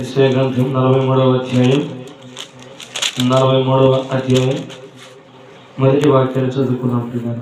గ్రంథం నలభై మూడవ అధ్యాయం నలభై మూడవ అధ్యాయం. మొదటి వాక్యాలు చదువుకున్నాం పిల్లలు.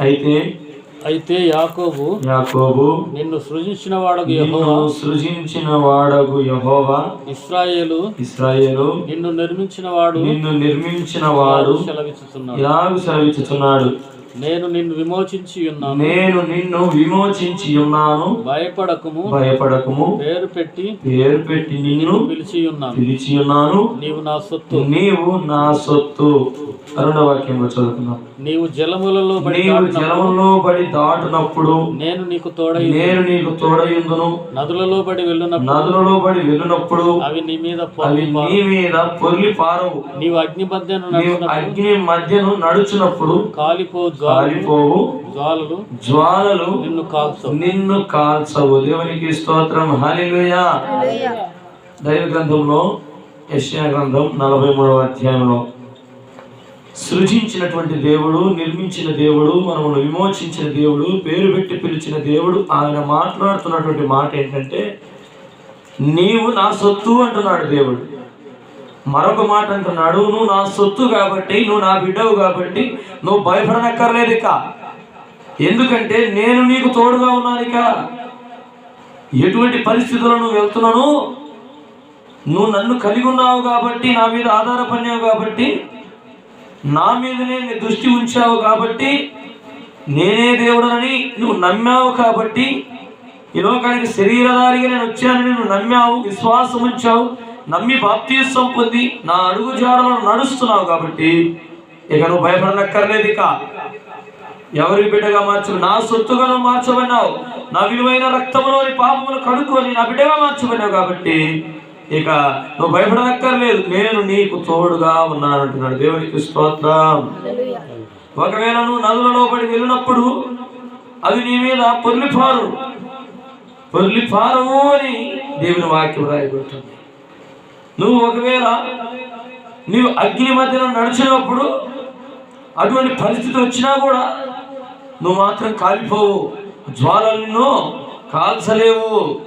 అయితే అయితే యాకోబు యాకోబు నిన్ను సృజించిన వాడకు యెహోవా. సృజించిన వాడగు యహోవా. ఇస్రాయేలు ఇస్రాయేలు నిన్ను నిర్మించిన వాడు నిన్ను నిర్మించిన వాడు సెలవిస్తున్నాడు ఇలాగ సెలవిచ్చుచున్నాడు నేను నిన్ను విమోచించి ఉన్నాను. నేను నిన్ను విమోచించి ఉన్నాను. భయపడకము. భయపడకము. పేరు పెట్టి పేరు పెట్టి నిన్ను పిలిచి ఉన్నాను. పిలిచి ఉన్నాను. నీవు నా సొత్తు. నీవు నా సొత్తు. అరుణ వాక్యంలో చదువుకున్నాం నీవు జలములలో నీవు పడి దాటునప్పుడు నేను నీకు తోడై నేను నీకు తోడయుందును నదులలో పడి వెళ్ళినప్పుడు నదులలో పడి వెళ్ళినప్పుడు అవి నీ మీద అవి నీ మీద పొర్లి పారవు నీవు అగ్ని మధ్యను అగ్ని మధ్యను నడుచునప్పుడు కాలిపో జ్వాలలు కాలిపోవు. జ్వాలలు జ్వాలలు నిన్ను కాల్చవు. నిన్ను కాల్చవు. దేవునికి స్తోత్రం. హల్లెలూయా. దైవ గ్రంథంలో యెషయా గ్రంథం నలభై మూడవ అధ్యాయంలో. సృజించినటువంటి దేవుడు నిర్మించిన దేవుడు మనమును విమోచించిన దేవుడు పేరు పెట్టి పిలిచిన దేవుడు ఆయన మాట్లాడుతున్నటువంటి మాట ఏంటంటే నీవు నా సొత్తు అంటున్నాడు దేవుడు. మరొక మాట అంటున్నాడు నువ్వు నా సొత్తు కాబట్టి నువ్వు నా బిడ్డవు కాబట్టి నువ్వు భయపడనక్కర్లేదు ఇక. ఎందుకంటే నేను నీకు తోడుగా ఉన్నాను ఇక. ఎటువంటి పరిస్థితుల్లో నువ్వు వెళ్తున్నాను నువ్వు నన్ను కలిగి ఉన్నావు కాబట్టి నా మీద ఆధారపడినావు కాబట్టి నా మీదనే నీ దృష్టి ఉంచావు కాబట్టి నేనే దేవుడనని నువ్వు నమ్మావు కాబట్టి ఈ లోకానికి శరీరధారిగా నేను వచ్చానని నువ్వు నమ్మావు విశ్వాసం ఉంచావు నమ్మి బాప్తీసం పొంది నా అడుగు జాడలో నడుస్తున్నావు కాబట్టి ఇక నువ్వు భయపడనక్కర్లేదు ఇక. ఎవరి బిడ్డగా మార్చు నా సొత్తుగా నువ్వు మార్చబడినావు. నా విలువైన రక్తంలోని పాపములు కడుక్కొని నా బిడ్డగా మార్చబడినావు కాబట్టి ఇక నువ్వు భయపడనక్కర్లేదు. నేను నీకు తోడుగా ఉన్నాను అంటున్నాడు దేవునికి స్తోత్రం. ఒకవేళ నువ్వు నదులలో పడి వెళ్ళినప్పుడు అవి నీ మీద పొర్లిపారు. పొర్లిపారము అని దేవుని వాక్యం రాయబడుతుంది. నువ్వు ఒకవేళ నీవు అగ్ని మధ్యలో నడిచినప్పుడు అటువంటి పరిస్థితి వచ్చినా కూడా నువ్వు మాత్రం కాలిపోవు. జ్వాలలు నిన్ను కాల్చలేవు.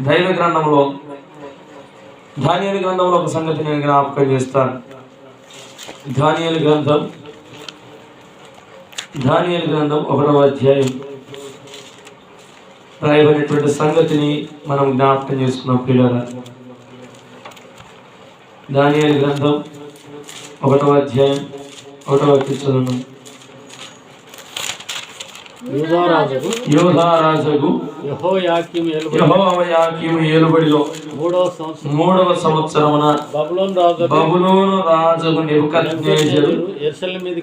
దైవ గ్రంథంలో ధాన్యాల గ్రంథంలో ఒక సంగతి నేను జ్ఞాపకం చేస్తాను. ధాన్యాల గ్రంథం ధాన్యాల గ్రంథం ఒకటవ అధ్యాయం. రాయబడినటువంటి సంగతిని మనం జ్ఞాపకం చేసుకున్నాం పిల్లల దానియాల గ్రంథం ఒకటవ అధ్యాయం ఒకటవ యెహోయాకీము ఏలుబడిలో మూడవ సంవత్సరం. మూడవ సంవత్సరమున బబులోన్ రాజు బబులోను రాజుకు నెబుకద్నేజరు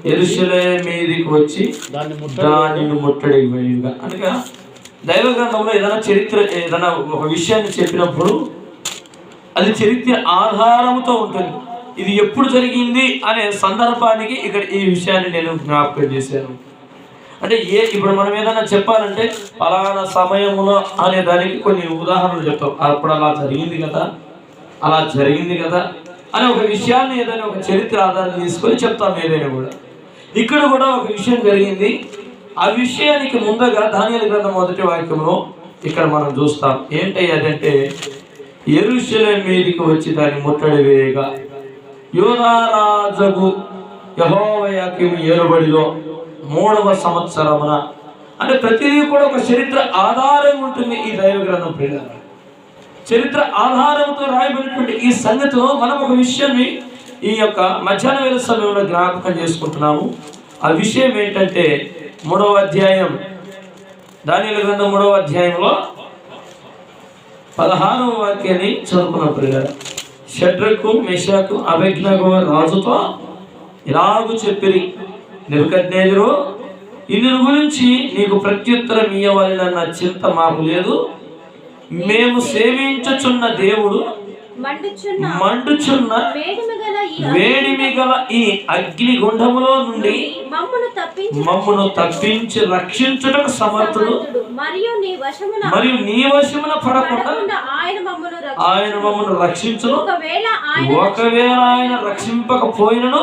ఎరుసలేం మీదకి వచ్చి దాన్ని ముట్ట దానిని ముట్టడిపోయిందిగా అనగా దైవ గ్రంథంలో ఏదైనా చరిత్ర ఏదైనా ఒక విషయాన్ని చెప్పినప్పుడు అది చరిత్ర ఆధారంతో ఉంటుంది. ఇది ఎప్పుడు జరిగింది అనే సందర్భానికి ఇక్కడ ఈ విషయాన్ని నేను జ్ఞాపకం చేశాను. అంటే ఏ ఇప్పుడు మనం ఏదైనా చెప్పాలంటే పలానా సమయంలో అనే దానికి కొన్ని ఉదాహరణలు చెప్తాం. అప్పుడు అలా జరిగింది కదా అలా జరిగింది కదా అనే ఒక విషయాన్ని ఏదైనా ఒక చరిత్ర ఆధారం తీసుకొని చెప్తాం ఏదైనా కూడా. ఇక్కడ కూడా ఒక విషయం జరిగింది. ఆ విషయానికి ముందుగా ధాన్యాల గ్రంథం మొదటి వాక్యంలో ఇక్కడ మనం చూస్తాం. ఏంటి అదంటే ఎరుశలం మీదికి వచ్చి దాన్ని ముట్టడి వేయగా యోధారాజగు యహోవయాకి ఏలుబడిలో మూడవ సంవత్సరమున అంటే ప్రతిదీ కూడా ఒక చరిత్ర ఆధారం ఉంటుంది ఈ దైవ గ్రంథం ప్రియులారా. చరిత్ర ఆధారంతో రాయబడినటువంటి ఈ సంగతిలో మనం ఒక విషయాన్ని ఈ యొక్క మధ్యాహ్న వేల సమయంలో జ్ఞాపకం చేసుకుంటున్నాము ఆ విషయం ఏంటంటే మూడవ అధ్యాయం దాని గ్రంథం మూడవ అధ్యాయంలో పదహారవ వాక్యాన్ని చదువుకున్నప్పుడు షడ్రకు మెషాకు అభిజ్ఞకు రాజుతో ఇలాగూ చెప్పిరి. నిరుకజ్ఞేజరు ఇందుని గురించి నీకు ప్రత్యుత్తరం ఇయ్యవలన చింత మాకు లేదు. మేము సేవించుచున్న దేవుడు మండుచున్న మండుచున్న వేడిమి గల ఈ వేడిమి గల ఈ అగ్ని గుండములో నుండి మమ్మును తప్పించి మమ్మను తప్పించి రక్షించుటకు సమర్థుడు. మరియు నీ వశమున మరియు నీ వశమున పడకుండా ఆయన మమ్మను రక్షించును. ఆయన మమ్మను రక్షించును. ఒకవేళ ఆయన ఒకవేళ ఆయన రక్షింపకపోయినను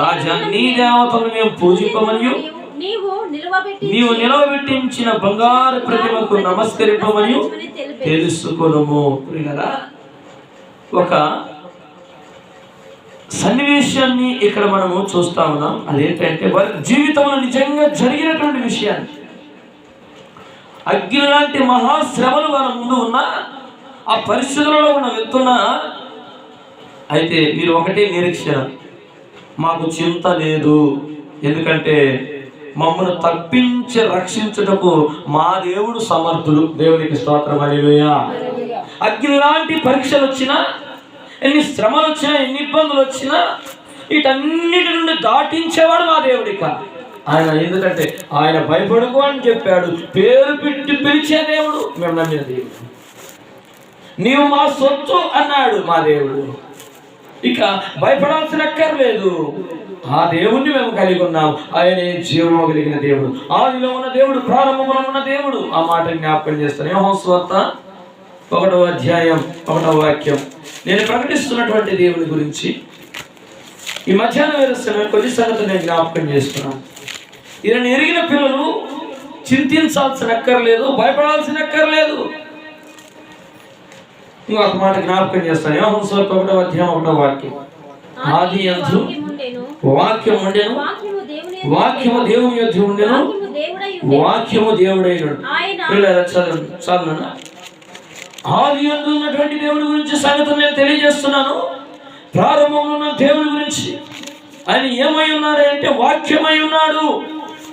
రాజా నీ దేవతను మేము పూజింపమని నీవు నీవు నిలవబెట్టించిన బంగారు ప్రతిమకు నమస్కరింపమని ప్రియులారా, ఒక సన్నివేశాన్ని ఇక్కడ మనము చూస్తా ఉన్నాం. అదేంటంటే వారి జీవితంలో నిజంగా జరిగినటువంటి విషయాన్ని అగ్ని లాంటి మహాశ్రమలు వారి ముందు ఉన్న ఆ పరిస్థితులలో మనం వెళ్తున్న అయితే మీరు ఒకటే నిరీక్షణ. మాకు చింత లేదు. ఎందుకంటే మమ్మల్ని తప్పించి రక్షించుటకు మా దేవుడు సమర్థుడు దేవునికి స్తోత్రం. అనివేయ అగ్ని లాంటి పరీక్షలు వచ్చినా ఎన్ని శ్రమలు వచ్చినా ఎన్ని ఇబ్బందులు వచ్చినా వీటన్నిటి నుండి దాటించేవాడు మా దేవుడిక ఆయన ఎందుకంటే ఆయన భయపడుకో అని చెప్పాడు. పేరు పెట్టి పిలిచే దేవుడు మేము నమ్మిన దేవుడు. నీవు మా సొత్తు అన్నాడు మా దేవుడు. ఇక భయపడాల్సిన అక్కర్లేదు. ఆ దేవుణ్ణి మేము కలిగి ఉన్నాం. ఆయనే జీవము కలిగిన దేవుడు. ఆదిలో ఉన్న దేవుడు ప్రారంభంలో ఉన్న దేవుడు. ఆ మాట జ్ఞాపకం చేస్తాను. యెహోషువార్త ఒకటవ అధ్యాయం ఒకటవ వాక్యం. నేను ప్రకటిస్తున్నటువంటి దేవుని గురించి ఈ మధ్యాహ్నం వేస్తున్న కొన్ని సంగతులు నేను జ్ఞాపకం చేస్తున్నాను. ఈయన ఎరిగిన పిల్లలు చింతించాల్సిన అక్కర్లేదు భయపడాల్సిన అక్కర్లేదు ఇంకొక మాట జ్ఞాపకం చేస్తాను. యోహంస్వార్త ఒకటో అధ్యాయం ఒకటో వాక్యం. ఆది ఉండెను వాక్యం ఉండెను వాక్యము దేవుని యొద్ద ఉండెను వాక్యము దేవుడైనడు పిల్లల చదువు చదువు ఆది ఉన్నటువంటి దేవుడి గురించి సంగతి నేను తెలియజేస్తున్నాను. ప్రారంభంలో ఉన్న దేవుడి గురించి ఆయన ఏమై ఉన్నాడు అంటే వాక్యమై ఉన్నాడు.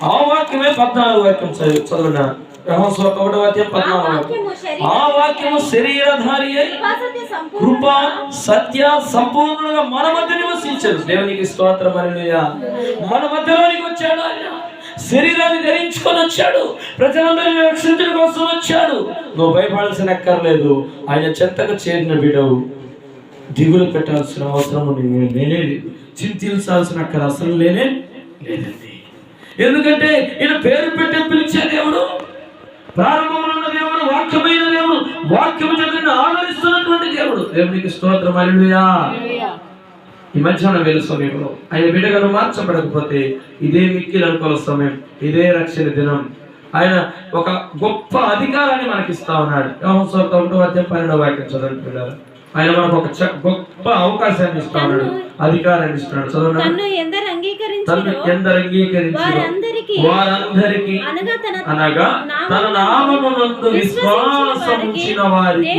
ఆ వాక్యమే పద్నాలుగు వాక్యం చదువు చదువునా? ఒకటో ఆ పద్నాలుగు వాక్యం. వాక్యము శరీర ఆ వాక్యము శరీరధారి అయి కృప సత్య సంపూర్ణంగా మన మధ్య నివసించాడు. దేవునికి స్తోత్రం మన మధ్యలోనికి వచ్చాడు ఆయన. శరీరాన్ని ధరించుకొని వచ్చాడు. ప్రజలందరినీ రక్షించడం కోసం వచ్చాడు నువ్వు భయపడాల్సిన అక్కర్లేదు ఆయన చెంతకు చేరిన బిడవు. దిగులు పెట్టాల్సిన అవసరం నేను చింతించాల్సిన అక్కడ అసలు లేనే లేదండి ఎందుకంటే ఈయన పేరు పెట్టి పిలిచే దేవుడు ప్రారంభంలో దేవుడు వాక్యమైన దేవుడు వాక్యం చదివిన ఆదరిస్తున్నటువంటి దేవుడు. దేవునికి స్తోత్రం. అల్లుయా ఈ మధ్యాహ్నం వేల సమయంలో ఆయన బిడ్డగాను మార్చబడకపోతే ఇదే మిక్కిలు అనుకోవాల సమయం ఇదే రక్షణ దినం. ఆయన ఒక గొప్ప అధికారాన్ని మనకి ఇస్తా ఉన్నాడు ఒకటో అధ్యాయం పన్నెండవ వాక్యం చదవండి పిల్లలు. ఆయన మనకు ఒక గొప్ప అవకాశాన్ని ఇస్తా ఉన్నాడు. అధికారాన్ని ఇస్తున్నాడు. చదవండి. ఎందరు అంగీకరించారో వారందరికీ వారందరికీ అనగా తన అనగా తన నామమునందు విశ్వాసం ఉంచిన వారికి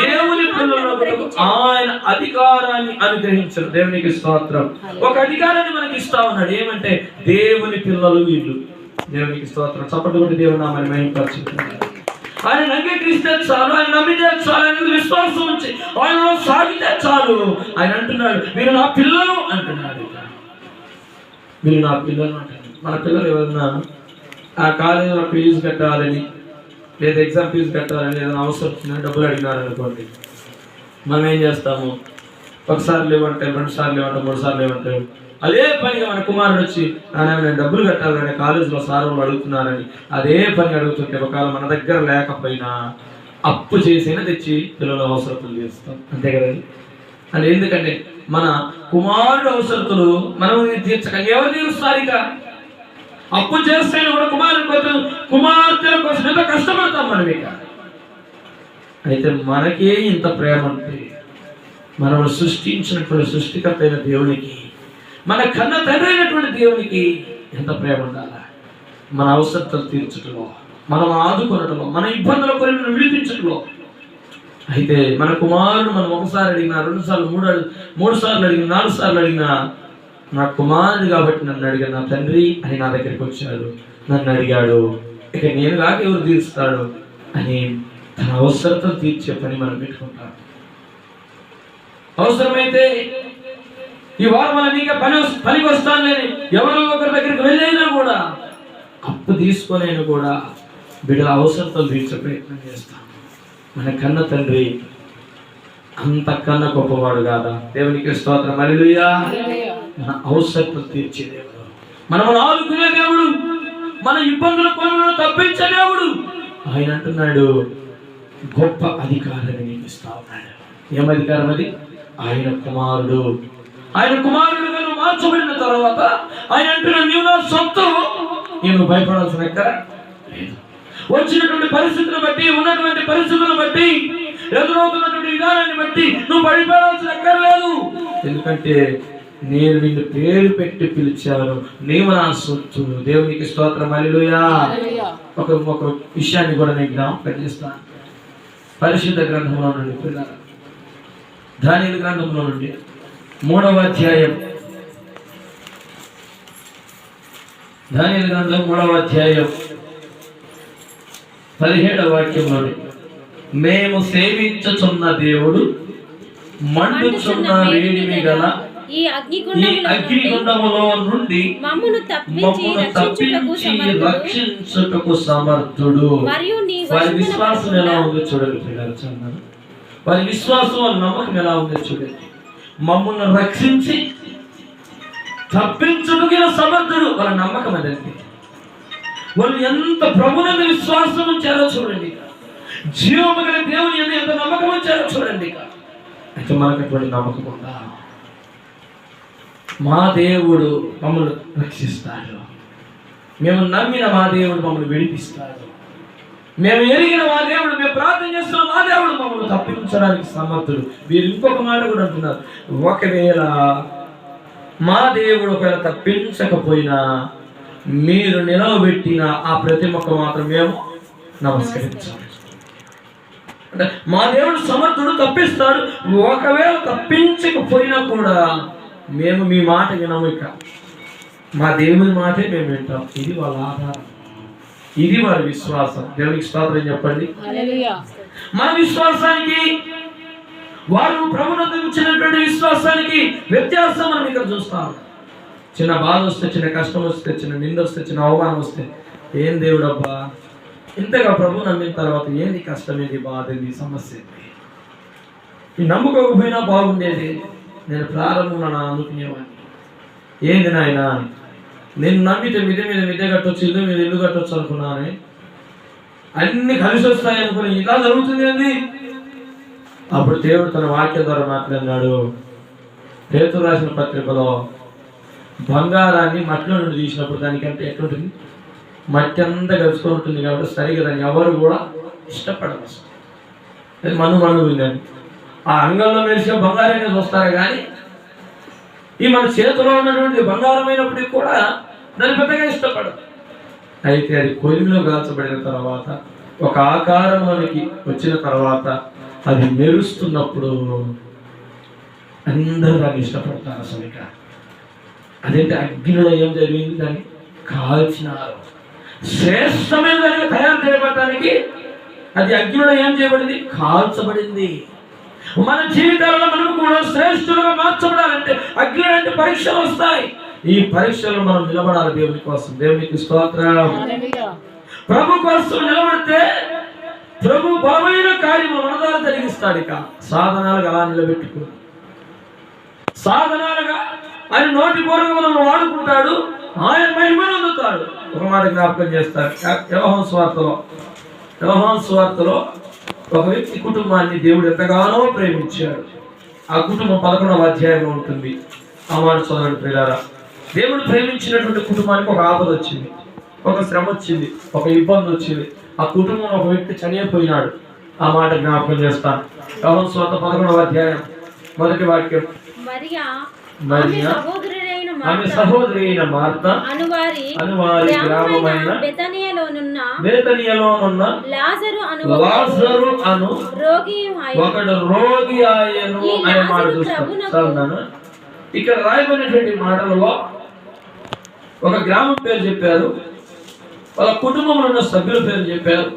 దేవుని పిల్లలకు ఆయన అధికారాన్ని అనుగ్రహించారు. దేవునికి స్తోత్రం. ఒక అధికారాన్ని మనకి ఇస్తా ఉన్నాడు. ఏమంటే దేవుని పిల్లలు వీళ్ళు. దేవునికి స్తోత్రం. చప్పటి కొట్టి దేవుని నామని మహిమపరచుకుంటున్నారు ఆయన అంగీకరిస్తే చాలు. ఆయన నమ్మితే చాలు. ఆయన మీద విశ్వాసం ఉంచి ఆయనలో సాగితే చాలు. ఆయన అంటున్నాడు మీరు నా పిల్లలు అంటున్నాడు మీరు నా పిల్లలు అంటారు మన పిల్లలు ఎవరన్నా ఆ కాలేజీలో ఫీజు కట్టాలని లేదా ఎగ్జామ్ ఫీజు కట్టాలని ఏదైనా అవసరం వచ్చిందని డబ్బులు అడిగినారనుకోండి మనం ఏం చేస్తాము? ఒకసారి లేవంటే రెండు సార్లు లేవంటే మూడు సార్లు లేవంటే అదే పనిగా మన కుమారుడు వచ్చి నాన్న నేను డబ్బులు కట్టాలని కాలేజీలో సార్ వాళ్ళు అడుగుతున్నారని అదే పని అడుగుతుంటే ఒకవేళ మన దగ్గర లేకపోయినా అప్పు చేసైనా తెచ్చి పిల్లల అవసరతలు చేస్తాం అంతే కదండి అంటే ఎందుకంటే మన కుమారుడు అవసరతలు మనం తీర్చక ఎవరు తీరుస్తారు ఇక? అప్పు చేస్తే కూడా కుమారుని కోసం కుమార్తెల కోసం ఎంత కష్టపడతాం మనం ఇక? అయితే మనకే ఇంత ప్రేమ ఉంటే మనం సృష్టించినటువంటి సృష్టికర్త అయిన దేవునికి మన కన్న తండ్రి అయినటువంటి దేవునికి ఎంత ప్రేమ ఉండాలా? మన అవసరతలు తీర్చటంలో మనం ఆదుకొనటంలో మన ఇబ్బందుల కొరకు విడిపించటంలో అయితే మన కుమారుడు మనం ఒకసారి అడిగినా రెండు సార్లు మూడు మూడు సార్లు అడిగిన నాలుగు సార్లు అడిగినా నా కుమారుడు కాబట్టి నన్ను అడిగాడు నా తండ్రి అని నా దగ్గరికి వచ్చాడు. నన్ను అడిగాడు ఇక నేను కాక ఎవరు తీరుస్తాడు అని తన అవసరతను తీర్చే పని మనం పెట్టుకుంటాం. అవసరమైతే ఈ వారం మన నీకే పని పనికి వస్తాను లేని ఎవరో ఒకరి దగ్గరికి వెళ్ళైనా కూడా అప్పు తీసుకొనైనా కూడా బిడ్డల అవసరతలు తీర్చే ప్రయత్నం చేస్తాం. మన కన్న తండ్రి అంతకన్నా గొప్పవాడు కాదా? దేవునికి స్తోత్రం. హల్లెలూయా. మన అవసరతలు తీర్చే దేవుడు మనం ఆదుకునే దేవుడు. మన ఇబ్బందుల కొలను తప్పించే దేవుడు. ఆయన అంటున్నాడు గొప్ప అధికారాన్ని నీకు ఇస్తా ఉన్నాడు. ఏం అధికారం అది ఆయన కుమారుడు. ఆయన కుమారుడు నువ్వు మార్చబడిన తర్వాత ఆయన అంటున్న నీవు నా సొంతం. నేను భయపడాల్సిన ఎక్కడ వచ్చినటువంటి పరిస్థితులను బట్టి ఉన్నటువంటి పరిస్థితులను బట్టి ఎదురవుతున్నటువంటి విధానాన్ని బట్టి నువ్వు భయపడాల్సిన ఎక్కర్లేదు ఎందుకంటే నేను నిన్ను పేరు పెట్టి పిలిచాను. నీవు నా సొత్తు దేవునికి స్తోత్రం. అల్లుయా ఒక ఒక విషయాన్ని కూడా నేను జ్ఞాపకం చేస్తాను. పరిశుద్ధ గ్రంథంలో నుండి పిల్లలు. దాని గ్రంథంలో నుండి మూడవ అధ్యాయం. దాని గ్రంథం మూడవ అధ్యాయం. పదిహేడవ వాక్యంలోని మేము సేవించుచున్న దేవుడు మండుచున్న వేడిమి గల ఈ అగ్నిగుండముల నుండి మమ్మును తప్పించి రక్షించుటకు సమర్థుడు. మరియు నీ వారి విశ్వాసం ఎలా ఉందో చూడండి పిల్లలు వారి విశ్వాసం వారి నమ్మకం ఎలా ఉందో చూడండి. మమ్మల్ని రక్షించి తప్పించుటగిన సమర్థుడు. వాళ్ళ నమ్మకం అదండి. వాళ్ళు ఎంత ప్రభునందు విశ్వాసం ఉంచారో చూడండి. జీవము గల దేవుని ఎంత నమ్మకం ఉంచారో చూడండి. అయితే మనకు అటువంటి నమ్మకం ఉందా? మా దేవుడు మమ్మల్ని రక్షిస్తాడు. మేము నమ్మిన మా దేవుడు మమ్మల్ని విడిపిస్తాడు. మేము ఎరిగిన మా దేవుడు మేము ప్రార్థన చేస్తున్న మా దేవుడు మమ్మల్ని తప్పించడానికి సమర్థుడు. వీరు ఇంకొక మాట కూడా అంటున్నారు. ఒకవేళ మా దేవుడు ఒకవేళ తప్పించకపోయినా మీరు నిలవబెట్టిన ఆ ప్రతిమకు మాత్రం మేము నమస్కరించాలి. అంటే మా దేవుడు సమర్థుడు తప్పిస్తాడు. ఒకవేళ తప్పించకపోయినా కూడా మేము మీ మాట వినము ఇక. మా దేవుని మాటే మేము వింటాం. ఇది వాళ్ళ ఆధారం. ఇది వారి విశ్వాసం. దేవునికి స్తోత్రం చెప్పండి. మన విశ్వాసానికి వారు ప్రభునందు ఇచ్చినటువంటి విశ్వాసానికి వ్యత్యాసం మనం ఇక్కడ చూస్తాం. చిన్న బాధ వస్తే చిన్న కష్టం వస్తే చిన్న నింద వస్తే చిన్న అవమానం వస్తే ఏం దేవుడు అబ్బా ఇంతగా ప్రభు నమ్మిన తర్వాత ఏంది కష్టం ఏంది బాధ ఏంది సమస్య ఏంది? ఈ నమ్ముకోకపోయినా బాగుండేది. నేను ప్రారంభంలో నా అనుకునేవాడిని ఏంది నాయన? నేను నమ్మితే మిదే మీద మిదే కట్టొచ్చు ఇల్లు మీద ఇల్లు కట్టొచ్చు అనుకున్నాను. అన్ని కలిసి వస్తాయి అనుకుని ఇలా జరుగుతుంది అండి అప్పుడు దేవుడు తన వాక్యం ద్వారా మాట్లాడినాడు పేరు రాసిన పత్రికలో బంగారాన్ని మట్టిలో నుండి తీసినప్పుడు దానికంటే ఎట్లుంటుంది? మట్టి అంతా కలుసుకొని ఉంటుంది కాబట్టి సరిగా దాన్ని ఎవరు కూడా ఇష్టపడరు అది మను మన్ను విందండి ఆ అంగంలో మెరిసే బంగారాన్ని చూస్తారు కానీ ఈ మన చేతిలో ఉన్నటువంటి బంగారమైనప్పటికీ కూడా దాన్ని పెద్దగా ఇష్టపడదు అయితే అది కొలిమిలో కాల్చబడిన తర్వాత ఒక ఆకారంలోనికి వచ్చిన తర్వాత అది మెరుస్తున్నప్పుడు అందరూ దాన్ని ఇష్టపడతారు అసలు ఇక. అదేంటి అగ్నిలో ఏం జరిగింది దాన్ని? కాల్చినారు. శ్రేష్టమైన దానికి తయారు చేయబడటానికి అది అగ్నిలో ఏం చేయబడింది? కాల్చబడింది. మన జీవితాలలో మనం కూడా శ్రేష్ఠులుగా మార్చబడాలంటే అగ్ని అంటే పరీక్షలు వస్తాయి. ఈ పరీక్షలు మనం నిలబడాలి దేవుని కోసం. దేవునికి స్తోత్రం. ప్రభు కోసం నిలబడితే ప్రభు బలమైన కార్యము మన ద్వారా జరిగిస్తాడు ఇక. సాధనాలుగా అలా నిలబెట్టుకో. సాధనాలుగా ఆయన నోటి పూర్వక మనం వాడుకుంటాడు. ఆయన మహిమను అందుతాడు. ఒక మాట జ్ఞాపకం చేస్తారు వ్యవహాన్ స్వార్థలో. వ్యవహాన్ స్వార్థలో ఒక వ్యక్తి కుటుంబాన్ని దేవుడు ఎంతగానో ప్రేమించాడు. ఆ కుటుంబం పదకొండవ అధ్యాయంలో ఉంటుంది. మాట చదవండి ప్రియులారా దేవుడు ప్రేమించినటువంటి కుటుంబానికి ఒక ఆపద వచ్చింది. ఒక శ్రమ వచ్చింది. ఒక ఇబ్బంది వచ్చింది. ఆ కుటుంబం ఒక వ్యక్తి చనిపోయినాడు. ఆ మాట జ్ఞాపకం చేస్తాను. వ్యవహాన్ స్వార్థ పదకొండవ అధ్యాయం. మొదటి వాక్యం. మరియా ఆమె సహోదరి అయిన మార్త అనువారి అనువారి గ్రామమైన బెతనియలోనున్న బేతనియలో ఉన్న లాజరు అను లాజరు అను రోగి ఒకడు రోగి ఆయను అనే మాట లాజరు చూస్తాం. ప్రభునకు- చదువుతాను ఇక్కడ రాయబడినటువంటి మాటలలో ఒక గ్రామం పేరు చెప్పారు. వాళ్ళ కుటుంబంలో ఉన్న సభ్యుల పేరు చెప్పారు.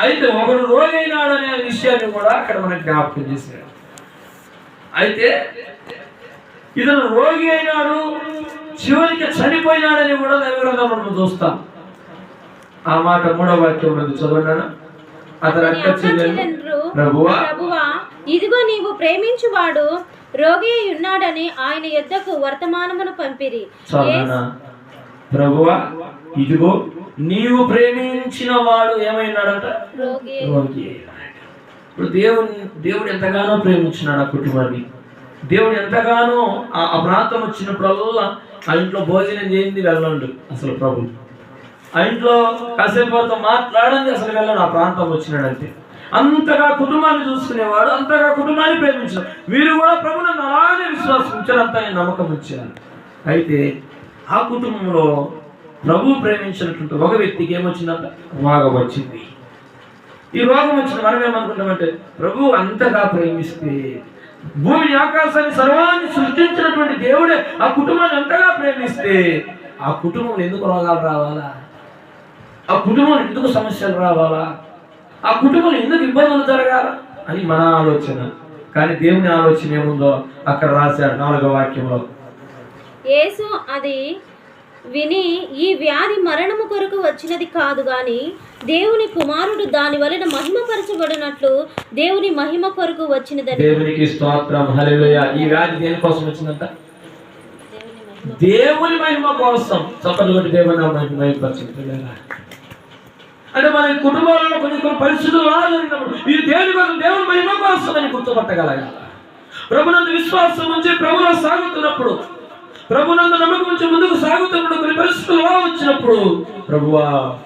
అయితే ఒకడు రోగి అయినాడనే విషయాన్ని కూడా అక్కడ మనకి జ్ఞాపకం చేశారు. అయితే ఇతను రోగి అయినాడు చివరికి చనిపోయినాడని కూడా దైవగ్రంథం మనం చూస్తాం. ఆ మాట మూడవ వాక్యం చదవండి అతని అక్క చెల్లెలు ప్రభువా ఇదిగో నీవు ప్రేమించువాడు రోగి అయి ఉన్నాడని ఆయన యొద్దకు వర్తమానమును పంపిరి. చదవనా ప్రభువా ఇదిగో నీవు ప్రేమించిన వాడు ఏమైనాడంట? రోగి. ఇప్పుడు దేవుని దేవుడు ఎంతగానో ప్రేమించినాడు ఆ కుటుంబాన్ని. దేవుడు ఎంతగానో ఆ ఆ ప్రాంతం వచ్చినప్పుడల్లా ఆ ఇంట్లో భోజనం చేయింది వెళ్ళండు అసలు ప్రభు. ఆ ఇంట్లో కాసేపు మాట్లాడండి అసలు వెళ్ళండి ఆ ప్రాంతం వచ్చినాడంటే అంతగా కుటుంబాన్ని చూసుకునేవాడు అంతగా కుటుంబాన్ని ప్రేమించారు వీరు కూడా ప్రభుని అలానే విశ్వాసం ఉంచారు అంత నమ్మకం ఉంచారు అయితే ఆ కుటుంబంలో ప్రభు ప్రేమించినటువంటి ఒక వ్యక్తికి ఏమొచ్చిందంట? రోగం వచ్చింది. ఈ రోగం వచ్చిన మనం ఏమనుకుంటామంటే ప్రభు అంతగా ప్రేమిస్తే భూమిని ఆకాశాన్ని సర్వాన్ని సృష్టించినటువంటి దేవుడే ఆ కుటుంబాన్ని అంతగా ప్రేమిస్తే ఆ కుటుంబం ఎందుకు రోగాలు రావాలా? ఆ కుటుంబం ఎందుకు సమస్యలు రావాలా? ఆ కుటుంబం ఎందుకు ఇబ్బందులు జరగాల? అని మన ఆలోచన. కానీ దేవుని ఆలోచన ఏముందో అక్కడ రాశారు నాలుగో వాక్యంలో. యేసు అది విని ఈ వ్యాధి మరణము కొరకు వచ్చినది కాదు గాని దేవుని కుమారుడు దాని వలన మహిమపరచబడినట్లు దేవుని మహిమ కొరకు వచ్చినదని. దేవునికి స్తోత్రం. హల్లెలూయా. ఈ వ్యాధి దేని కోసం వచ్చిందంట? దేవుని మహిమ కోసం. చప్పట్లు కొట్టి దేవుని మహిమ మహిమపరచండి. అంటే మన కుటుంబాలలో కొన్ని కొన్ని పరిస్థితులు అలా ఇది దేవుని కోసం దేవుని మహిమ కోసం అని గుర్తుపట్టగలగాలి. ప్రభునందు విశ్వాసం నుంచి ప్రభులో సాగుతున్నప్పుడు ప్రభునందు నమ్మకం నుంచి ముందుకు సాగుతున్నప్పుడు కొన్ని పరిస్థితులు అలా వచ్చినప్పుడు ప్రభువా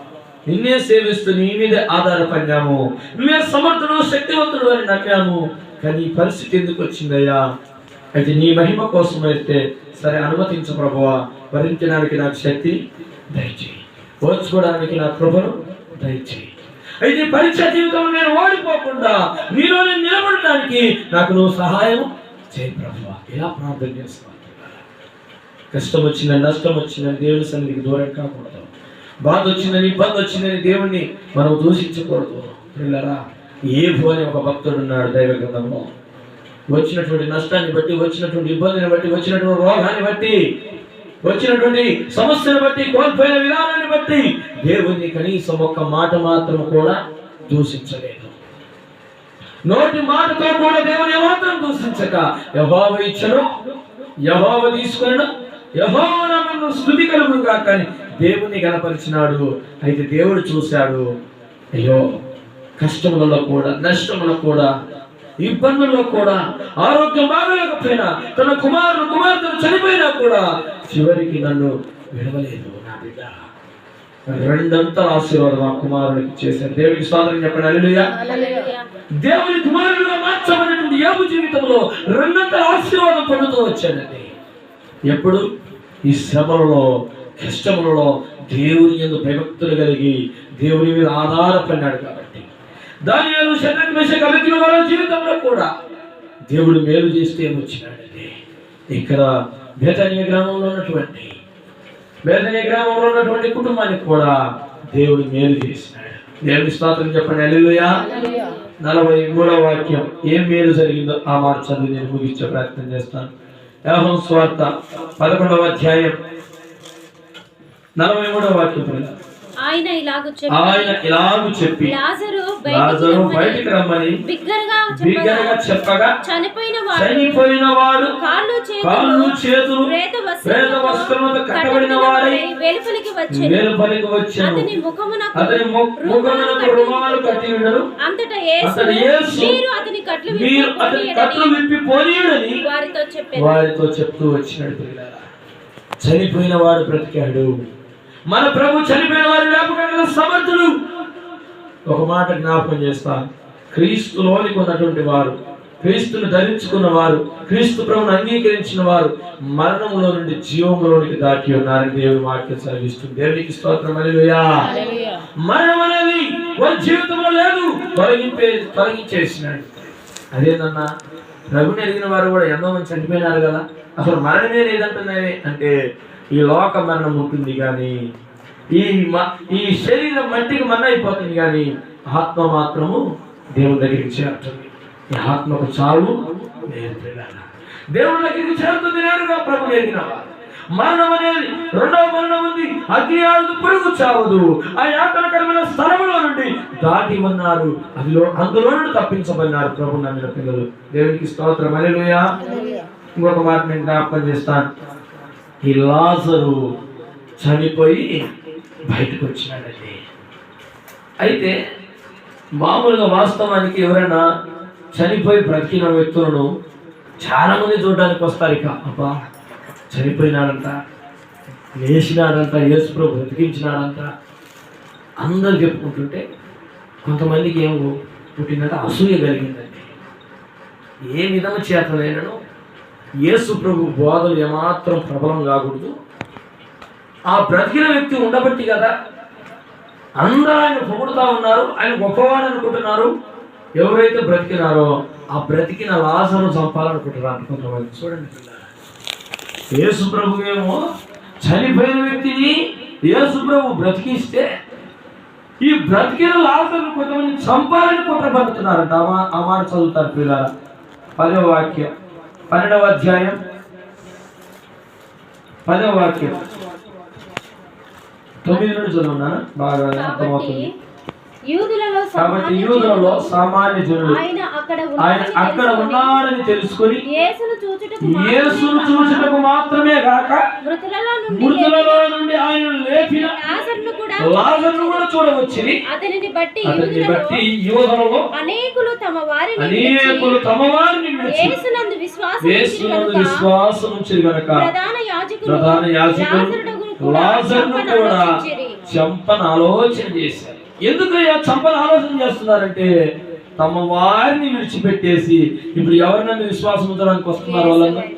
నిన్నే సేవిస్తూ నీ మీదే ఆధారపడినాము. నువ్వే సమర్థుడు శక్తివంతుడు అని నమ్మాము కానీ ఈ పరిస్థితి ఎందుకు వచ్చిందయ్యా? అయితే నీ మహిమ కోసం అయితే సరే అనుమతించు ప్రభువా. భరించడానికి నాకు శక్తి దయచేయి. ఓర్చుకోవడానికి నా కృపను దయచేయి. అయితే పరీక్ష జీవితంలో నేను ఓడిపోకుండా నీలో నిలబడటానికి నిలబడడానికి నాకు నువ్వు సహాయం చేయి ప్రభువా. ఇలా ప్రార్థన చేస్తాను. కష్టం వచ్చిందని నష్టం వచ్చిందని దేవుని సన్నిధికి దూరం కాకూడదు. బాధ వచ్చిందని ఇబ్బంది వచ్చిందని దేవుణ్ణి మనం దూషించకూడదు. పిల్లరా ఏ అని ఒక భక్తుడు ఉన్నాడు దైవ గ్రంథంలో వచ్చినటువంటి నష్టాన్ని బట్టి వచ్చినటువంటి ఇబ్బందిని బట్టి వచ్చినటువంటి రోగాన్ని బట్టి వచ్చినటువంటి సమస్యను బట్టి కోల్పోయిన విధానాన్ని బట్టి దేవుణ్ణి కనీసం ఒక్క మాట మాత్రం కూడా దూషించలేదు. నోటి మాటతో కూడా దేవుని ఏమాత్రం దూషించక. యహోవ ఇచ్చను యహోవ తీసుకున్నాడు యహోవ నామమున స్థుతి కలుగును కాక అని దేవుణ్ణి గనపరిచినాడు అయితే దేవుడు చూశాడు అయ్యో కష్టములలో కూడా నష్టములో కూడా ఇబ్బందుల్లో కూడా ఆరోగ్యం బాగలేకపోయినా తన కుమారుడు కుమార్తెను చనిపోయినా కూడా చివరికి నన్ను విడవలేదు నా బిడ్డ. రెండంతల ఆశీర్వాదం ఆ కుమారుడికి చేశారు దేవుడికి స్వాతంత్రం చెప్పండి. హల్లెలూయా. దేవుని కుమారుడుగా మార్చబడినటువంటి యోబు జీవితంలో రెండంతల ఆశీర్వాదం పొందుతూ వచ్చాడండి. ఎప్పుడు ఈ శ్రమలలో కష్టములలో దేవుని ఎందు భయభక్తులు కలిగి దేవుని మీద ఆధారపడినాడు కాబట్టి. దాని కలిగిన వాళ్ళ జీవితంలో కూడా దేవుడు మేలు చేస్తే వచ్చినాడండి ఇక్కడ బేతనీయ గ్రామంలో ఉన్నటువంటి బేతనీయ గ్రామంలో ఉన్నటువంటి కుటుంబానికి కూడా దేవుడు మేలు చేసినాడు. దేవుని స్తోత్రం చెప్పండి. అల్లుయా నలభై మూడవ వాక్యం. ఏం మేలు జరిగిందో ఆ మాట చదివి నేను ముగించే ప్రయత్నం చేస్తాను. యాహం స్వార్థ పదకొండవ అధ్యాయం నలభై మూడవ వాక్యం. ఆయన ఇలాగ చెప్పి ఆయన ఇలాగు చెప్పి లాజరు బయటికి రమ్మని బిగ్గరగా బిగ్గరగా చెప్పగా చనిపోయిన వాడు చనిపోయిన వాడు కాళ్ళు కాళ్ళు చేతులు ప్రేత వస్త్రములతో కట్టబడిన వాడై వాడై వెలుపలికి వచ్చాను అతని ముఖమునకు అతని ము- ముఖమునకు రుమాలు కట్టి అంతటా యేసు మీరు అతని కట్లు మీరు అతని కట్లు విప్పి పోనీయుడని వారితో చెప్పారు. వారితో చెప్తూ వచ్చినాడు పిల్లలారా చనిపోయిన వాడు బ్రతికాడు. మన ప్రభు చనిపోయిన వారు లేపగల సమర్థుడు. ఒక మాట జ్ఞాపకం చేస్తాను క్రీస్తులోనికి ఉన్నటువంటి వారు క్రీస్తును ధరించుకున్న వారు క్రీస్తు ప్రభుని అంగీకరించిన వారు మరణంలో నుండి జీవంలోనికి దాటి ఉన్నారని దేవుని వాక్యం సెలవిస్తుంది. దేవునికి స్తోత్రం. హల్లెలూయా. మరణం అనేది వారి జీవితంలో లేదు. తొలగింపే తొలగించేసినాడు అదేనన్నా రఘుని ఎదిగిన వారు కూడా ఎంతో మంది చనిపోయినారు కదా. అసలు మరణమే లేదంటున్నాయి అంటే ఈ లోక మరణం ఉంటుంది కానీ ఈ ఈ శరీరం మట్టికి మన్న అయిపోతుంది కానీ ఆత్మ మాత్రము దేవుని దగ్గరికి చేరుతుంది ఈ ఆత్మకు చావు లేదు పిల్లలారా. దేవుని దగ్గరికి చేరుతుంది నేరుగా ప్రభు ఎరిగిన మరణం అనేది రెండవ మరణం ఉంది. అగ్ని ఆడు పురుగు చావదు. ఆ యాతనకరమైన స్థలంలో నుండి దాటి ఉన్నారు. అందులో అందులో నుండి తప్పించబడినారు ప్రభు నమ్మిన పిల్లలు. దేవునికి స్తోత్రం. అలెలుయా ఇంకొక మాట నేను జ్ఞాపకం చేస్తాను ఈ లాజరు చనిపోయి బయటకు వచ్చినాడండి. అయితే మామూలుగా వాస్తవానికి ఎవరైనా చనిపోయి బ్రతికిన వ్యక్తులను చాలామంది చూడడానికి వస్తారు ఇక. అబ్బా చనిపోయినాడంట లేచినాడంట యేసు ప్రభు బ్రతికించినాడంట. అందరు చెప్పుకుంటుంటే కొంతమందికి ఏం పుట్టిందంటే అసూయ కలిగిందండి. ఏ విధము చేతనైనను యేసు ప్రభు బోధలు ఏమాత్రం ప్రబలం కాకూడదు. ఆ బ్రతికిన వ్యక్తి ఉండబట్టి కదా అందరూ ఆయన పొగుడుతా ఉన్నారు ఆయన గొప్పవాడు అనుకుంటున్నారు. ఎవరైతే బ్రతికినారో ఆ బ్రతికిన లాసను చంపాలనుకుంటున్నారు కొంతమంది చూడండి యేసు ప్రభు ఏమో చనిపోయిన వ్యక్తిని యేసు ప్రభు బ్రతికిస్తే ఈ బ్రతికిన లాసను కొంతమంది చంపాలని కుట్రపడుతున్నారంట. ఆ మా- ఆ మాట చదువుతారు పిల్లల. పదవ వాక్యం. పన్నెండవ అధ్యాయం. పదవ వాక్యం. తొమ్మిది నుండి చదువున్నాను బాగా కాబట్టి అర్థమవుతుంది. యూదులలో కాబట్టి సామాన్య యూదులలో జనులు సామాన్య ఆయన అక్కడ ఉన్నాడని అక్కడ తెలుసుకొని యేసును చూచుటకు మాత్రమే కాక మృతులలో నుండి ఆయన లేపిన లాజరును కూడా అతనిని బట్టి యూదులలో అనేకులు తమ వారిని అనేకులు తమ వారిని విడిచి యేసునందు విశ్వాసం విశ్వాసం ప్రధాన యాజకులు ప్రధాన యాజకులు లాజరును కూడా చంపను ఆలోచన చేశారు. ఎందుకయ్యా చంపన ఆలోచన చేస్తున్నారంటే తమ వారిని విడిచిపెట్టేసి ఇప్పుడు ఎవరినన్నా విశ్వాసం ఉంచడానికి వస్తున్నారు వాళ్ళందరూ?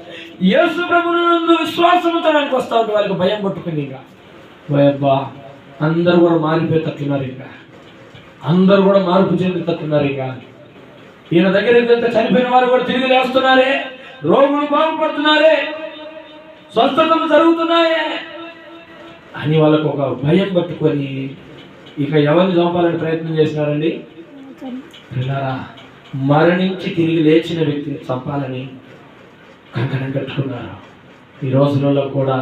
యేసు ప్రభునందు విశ్వాసం ఉంచడానికి వస్తా ఉంటే వాళ్ళకి భయం పట్టుకుంది ఇంకా. భయబ్బా అందరూ కూడా మారిపోయేటట్టున్నారు ఇంకా. అందరూ కూడా మార్పు చెందుతట్టున్నారు ఇంకా. ఈయన దగ్గరికి వెళ్తే చనిపోయిన వారు కూడా తిరిగి లేస్తున్నారే? రోగులు బాగుపడుతున్నారే? స్వస్థతలు జరుగుతున్నాయే? అని వాళ్ళకు ఒక భయం పట్టుకొని ఇక ఎవరిని చంపాలని ప్రయత్నం చేసినారండి? పిల్లరా మరణించి తిరిగి లేచిన వ్యక్తిని చంపాలని కంకణం కట్టుకున్నారు. ఈ రోజులలో కూడా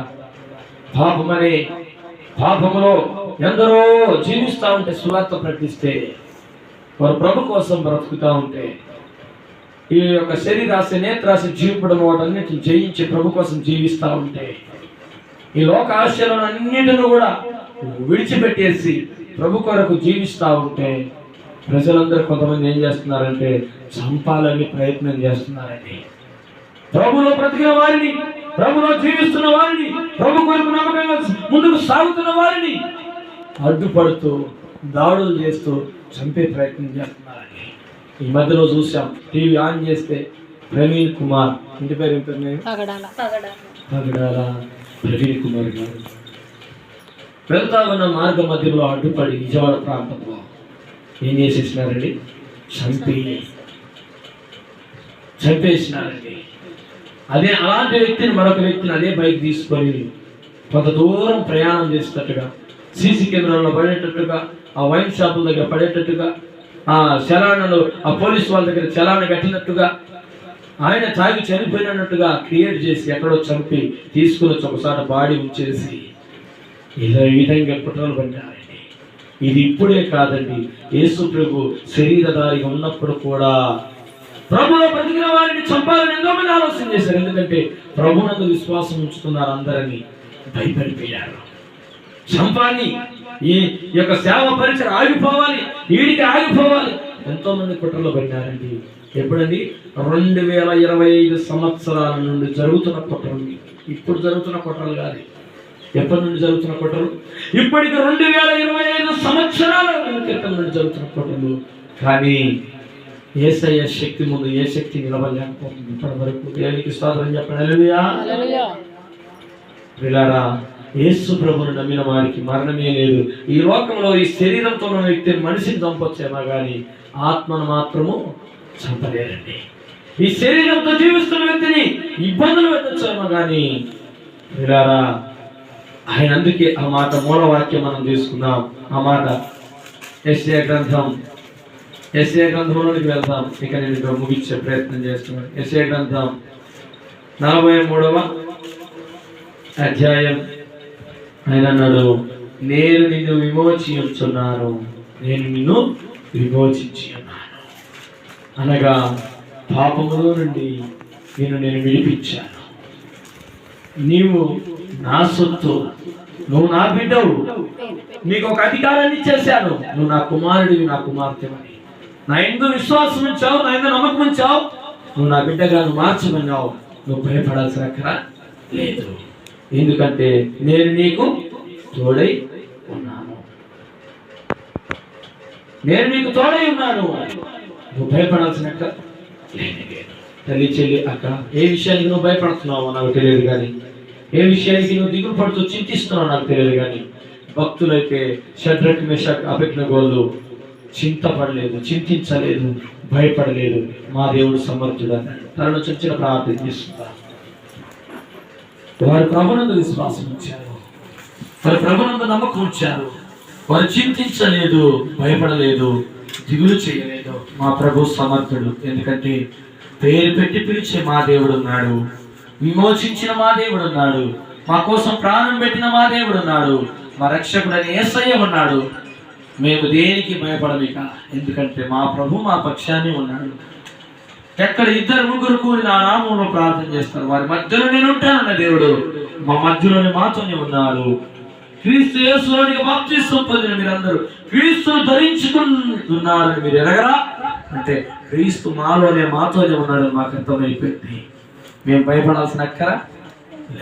పాపమనే పాపములో ఎందరో జీవిస్తూ ఉంటే సువార్త ప్రకటిస్తే వారు ప్రభు కోసం బ్రతుకుతూ ఉంటే ఈ యొక్క శరీరాశ నేత్రాశ జీవిపడం వాటన్నిటిని జయించి ప్రభు కోసం జీవిస్తూ ఉంటే ఈ లోక ఆశలను అన్నిటిని కూడా విడిచిపెట్టేసి ప్రభు కొరకు జీవిస్తూ ఉంటే ప్రజలందరూ కొంతమంది ఏం చేస్తున్నారంటే చంపాలని ప్రయత్నం చేస్తున్నారండి. ప్రభులో బ్రతికిన వారిని ప్రభులో జీవిస్తున్న వారిని ప్రభు కొరకు నమ్మకంగా ముందుకు సాగుతున్న వారిని అడ్డుపడుతూ దాడులు చేస్తూ చంపే ప్రయత్నం చేస్తున్నారండి. ఈ మధ్యలో చూసాం టీవీ ఆన్ చేస్తే ప్రవీణ్ కుమార్. ఇంటి పేరు ఏం పేరు ప్రవీణ్ కుమార్ గారు వెళ్తా ఉన్న మార్గ మధ్యలో అడ్డుపడి విజయవాడ ప్రాంతంలో ఏం చేసేసినారండి? చంపి చంపేసినారండి. అదే అలాంటి వ్యక్తిని మరొక వ్యక్తిని అదే బైక్ తీసుకొని కొంత దూరం ప్రయాణం చేసేటట్టుగా సీసీ కెమెరాలో పడేటట్టుగా ఆ వైన్ షాపుల దగ్గర పడేటట్టుగా ఆ చలానలు ఆ పోలీస్ వాళ్ళ దగ్గర చలాన కట్టినట్టుగా ఆయన తాగి చనిపోయినట్టుగా క్రియేట్ చేసి ఎక్కడో చంపి తీసుకుని ఒకసారి బాడీ ఉంచేసి ఇలా ఈ విధంగా కుట్రలు పడ్డారండి. ఇది ఇప్పుడే కాదండి. యేసు ప్రభు శరీరధారిగా ఉన్నప్పుడు కూడా ప్రభులో బ్రతికిన వారిని చంపాలని ఎంతో మంది ఆలోచన చేశారు. ఎందుకంటే ప్రభునందు విశ్వాసం ఉంచుతున్నారు అందరని. భయపడిపోయారు. చంపాలి. ఈ యొక్క సేవ పరిచయం ఆగిపోవాలి. వీడికి ఆగిపోవాలి. ఎంతో మంది కుట్రలో పడినారండి ఎప్పుడండి? రెండు వేల ఇరవై ఐదు సంవత్సరాల నుండి జరుగుతున్న కుట్రలు ఇప్పుడు జరుగుతున్న కుట్రలు కాదు. ఎప్పటి నుండి జరుగుతున్న కుట్రలు ఇప్పటికి రెండు వేల ఇరవై ఐదు సంవత్సరాల క్రితం నుండి జరుగుతున్న కుట్రలు కానీ ఏసయ్య శక్తి ముందు ఏ శక్తి నిలవలేకపోతుంది ఇప్పటి వరకు? దేవునికి స్వాతంత్రం చెప్పండి. పిల్లారా యేసు ప్రభుని నమ్మిన వారికి మరణమే లేదు. ఈ లోకంలో ఈ శరీరంతో ఉన్న వ్యక్తి మనిషిని చంపొచ్చేమో కానీ ఆత్మను మాత్రము చంపలేరండి ఈ శరీరంతో జీవిస్తున్న వ్యక్తిని ఇబ్బందులు పెట్టచ్చేమో కానీ మీరారా ఆయన అందుకే ఆ మాట మూలవాక్యం మనం తీసుకుందాం. ఆ మాట ఎస్ఏ గ్రంథం ఎస్ఏ గ్రంథంలోనికి వెళ్దాం. ఇక నేను ఇక్కడ ముగించే ప్రయత్నం చేస్తున్నాను. ఎస్ఏ గ్రంథం నలభై మూడవ అధ్యాయం. ఆయన అన్నాడు నేను నిన్ను విమోచించున్నాను నేను నిన్ను విమోచించి అనగా పాపములో నుండి నేను నేను విడిపించాను. నీవు నా సొత్తు నువ్వు నా బిడ్డవు. నీకు ఒక అధికారాన్ని ఇచ్చేసాను నువ్వు నా కుమారుడివి నా కుమార్తెవని. నా ఎందు విశ్వాసం ఉంచావు నా ఎందు నమ్మకం ఉంచావు. నువ్వు నా బిడ్డగా నువ్వు మార్చమన్నావు. నువ్వు భయపడాల్సిన అక్కడ లేదు. ఎందుకంటే నేను నీకు తోడై ఉన్నాను. నేను నీకు తోడై ఉన్నాను. నువ్వు భయపడాల్సిన తల్లి చెల్లి అక్క ఏ విషయానికి నువ్వు భయపడుతున్నావో నాకు తెలియదు కానీ ఏ విషయానికి నువ్వు దిగులు పడుతూ చింతిస్తున్నావు నాకు తెలియదు కానీ భక్తులైతే షడ్రక్ మెషక్ అభిజ్ఞ గోళ్ళు చింతపడలేదు చింతించలేదు భయపడలేదు. మా దేవుడు సమర్థుడు. అన్నాడు తనలో చచ్చిన ప్రార్థన చేస్తున్నారు వారు ప్రభునందు విశ్వాసం ఉంచారు. వారు ప్రభునందు నమ్మకం ఉంచారు. వారు చింతించలేదు భయపడలేదు దిగులు చేయలేదు. మా ప్రభు సమర్థుడు. ఎందుకంటే పేరు పెట్టి పిలిచే మా దేవుడు ఉన్నాడు. విమోచించిన మా దేవుడు ఉన్నాడు. మా కోసం ప్రాణం పెట్టిన మా దేవుడు ఉన్నాడు. మా రక్షకుడని ఏసయ్య ఉన్నాడు. మేము దేనికి భయపడలేక ఎందుకంటే మా ప్రభు మా పక్షాన్ని ఉన్నాడు. ఎక్కడ ఇద్దరు ముగ్గురు కూడి నా నామంలో ప్రార్థన చేస్తారు. వారి మధ్యలో నేను ఉంటానన్న దేవుడు. మా మధ్యలోనే మాతోనే ఉన్నారు. క్రీస్తు యేసులోనికి బాప్తిస్వం పొందిన మీరందరూ క్రీస్తును ధరించుకుంటున్నారని మీరు ఎరగరా? అంటే క్రీస్తు మాలోనే మాతోనే ఉన్నాడు మాకు అర్థమైపోయింది. మేము భయపడాల్సిన అక్కర?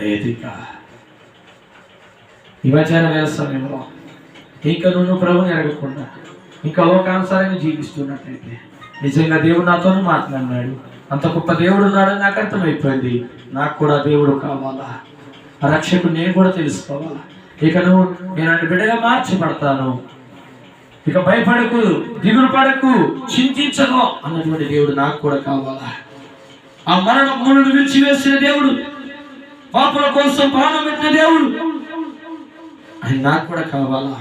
లేదు ఇక ఈ మధ్యాహ్నం ఇంకా నువ్వు ప్రభుని ఎరగకుండా ఇంకా లోకానుసారంగా జీవిస్తున్నట్టయితే నిజంగా దేవుడు నాతో మాట్లాడినాడు. అంత గొప్ప దేవుడు ఉన్నాడని నాకు అర్థమైపోయింది. నాకు కూడా దేవుడు కావాలా? రక్షకుడు నేను కూడా తెలుసుకోవాలా? ఇక నువ్వు నేను ఆయన బిడ్డగా మార్చబడతాను. ఇక భయపడకు దిగులు పడకు చింతించకు అన్నటువంటి దేవుడు నాకు కూడా కావాలా? ఆ మరణ మునుడు విడిచివేసిన దేవుడు పాపుల కోసం ప్రాణం పెట్టిన దేవుడు అది నాకు కూడా కావాలా?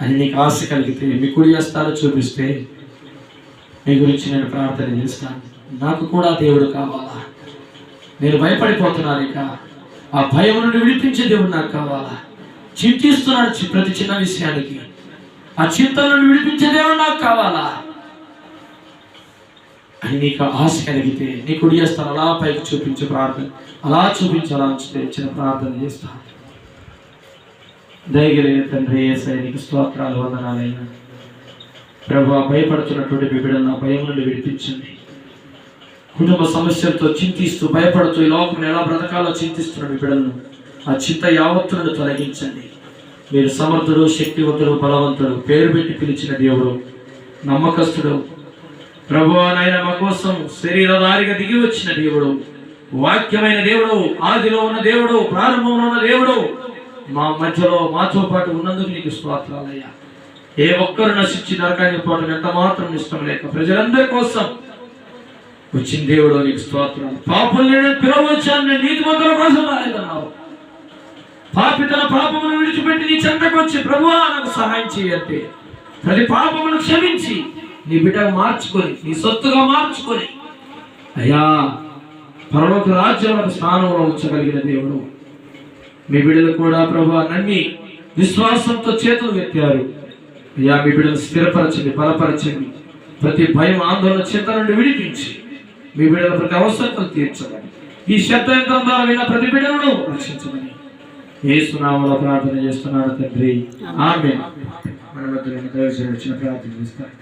అని నీకు ఆశ కలిగితే మీ కుడి చేస్తారో చూపిస్తే మీ గురించి నేను ప్రార్థన చేస్తాను. నాకు కూడా దేవుడు కావాలా? నేను భయపడిపోతున్నాను ఇక. ఆ భయం నుండి విడిపించే దేవుడు నాకు కావాలా? చింతిస్తున్నాడు చి- ప్రతి చిన్న విషయానికి. ఆ చింత నుండి విడిపించే దేవుడు నాకు కావాలా? అని నీకు ఆశ కలిగితే నీ కుడి చేస్తాను అలా పైకి చూపించే ప్రార్థన. అలా చూపించి చిన్న ప్రార్థన చేస్తాను దయగలిగిన తండ్రి ఏసై నీకు స్తోత్రాలు వందనాలైనా ప్రభు భయపడుతున్నటువంటి మీ బిడ్డలను భయం నుండి విడిపించండి. కుటుంబ సమస్యలతో చింతిస్తూ భయపడుతూ ఈ లోకం ఎలా బ్రతకాలో చింతిస్తున్నాడు మీ బిడ్డలను ఆ చింత యావత్తులను తొలగించండి. మీరు సమర్థుడు శక్తివంతుడు బలవంతుడు పేరు పెట్టి పిలిచిన దేవుడు నమ్మకస్తుడు. ప్రభు నాయన మా కోసం శరీరధారిగా దిగి వచ్చిన దేవుడు వాక్యమైన దేవుడు ఆదిలో ఉన్న దేవుడు ప్రారంభంలో ఉన్న దేవుడు మా మధ్యలో మాతో పాటు ఉన్నందుకు నీకు స్తోత్రాలయ్యా. ఏ ఒక్కరు నశించి నరకాన్ని పోవడం ఎంత మాత్రం ఇష్టం లేక ప్రజలందరి కోసం వచ్చిన దేవుడు నీకు స్తోత్రం. పాపం లేని పిలవచ్చాను నేను నీతి మంతుల కోసం రాలేదన్నావు. పాపి తన పాపమును విడిచిపెట్టి నీ చెంతకు వచ్చి ప్రభువా నాకు సహాయం చేయంటే ప్రతి పాపమును క్షమించి నీ బిడ్డ మార్చుకొని నీ సొత్తుగా మార్చుకొని. అయ్యా పర్వత రాజ్యంలో స్థానంలో ఉంచగలిగిన దేవుడు. మీ బిడ్డలు కూడా ప్రభు నమ్మి విశ్వాసంతో చేతులు ఎత్తారు. అయ్యా మీ బిడ్డలు స్థిరపరచండి బలపరచండి. ప్రతి భయం ఆందోళన చింత నుండి విడిపించి. మీ బిడ్డల ప్రతి అవసరం తీర్చమని. ఈ శబ్ద యంత్రం ద్వారా విన్న ప్రతి బిడ్డలను రక్షించమని. ఏ సునామలో ప్రార్థన చేస్తున్నాడు తండ్రి. ఆమె మన మధ్యలో దయచేసి ప్రార్థన చేస్తారు